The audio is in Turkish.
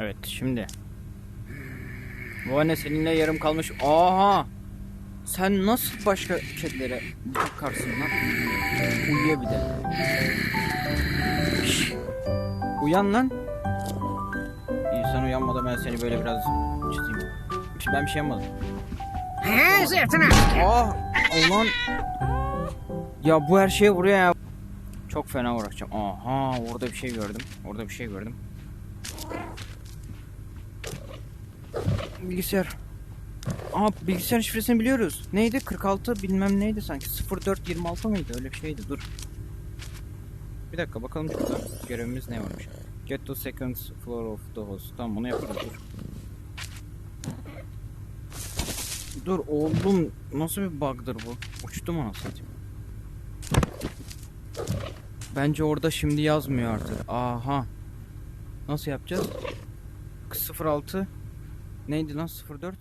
Evet şimdi. Bu anne seninle yarım kalmış. Aha. Sen nasıl başka kedilere bakarsın lan? Uyuyor bir de. Şş. Uyan lan. İyi sen uyanmadan ben seni böyle biraz çizeyim. Ben bir şey yapmadım. He zeytine. Ah ulan. Ya bu her şeye vuruyor ya. Çok fena uğraşacağım. Aha orada bir şey gördüm. Orada bir şey gördüm. Bilgisayar. Aa bilgisayar şifresini biliyoruz. Neydi? 46 bilmem neydi sanki. 0426 mıydı? Öyle bir şeydi. Dur. Bir dakika bakalım şurada. Görevimiz ne varmış? Get to second floor of the house. Tamam bunu yaparız dur. Dur oğlum nasıl bir bug'dır bu? Uçtum anasını satayım. Bence orada şimdi yazmıyor artık. Aha. Nasıl yapacağız? 06 Neydi lan 04?